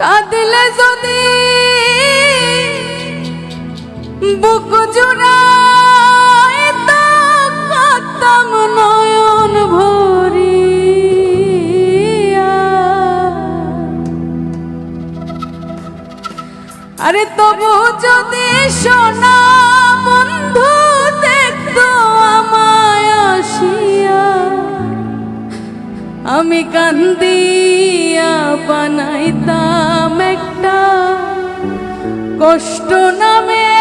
কাঁদলে যদি বুক জোড়ায় নয়ন ভরি আরে তবু যদি শোনা আমি কান্দিয়া বানাইতাম একটা কষ্ট নামে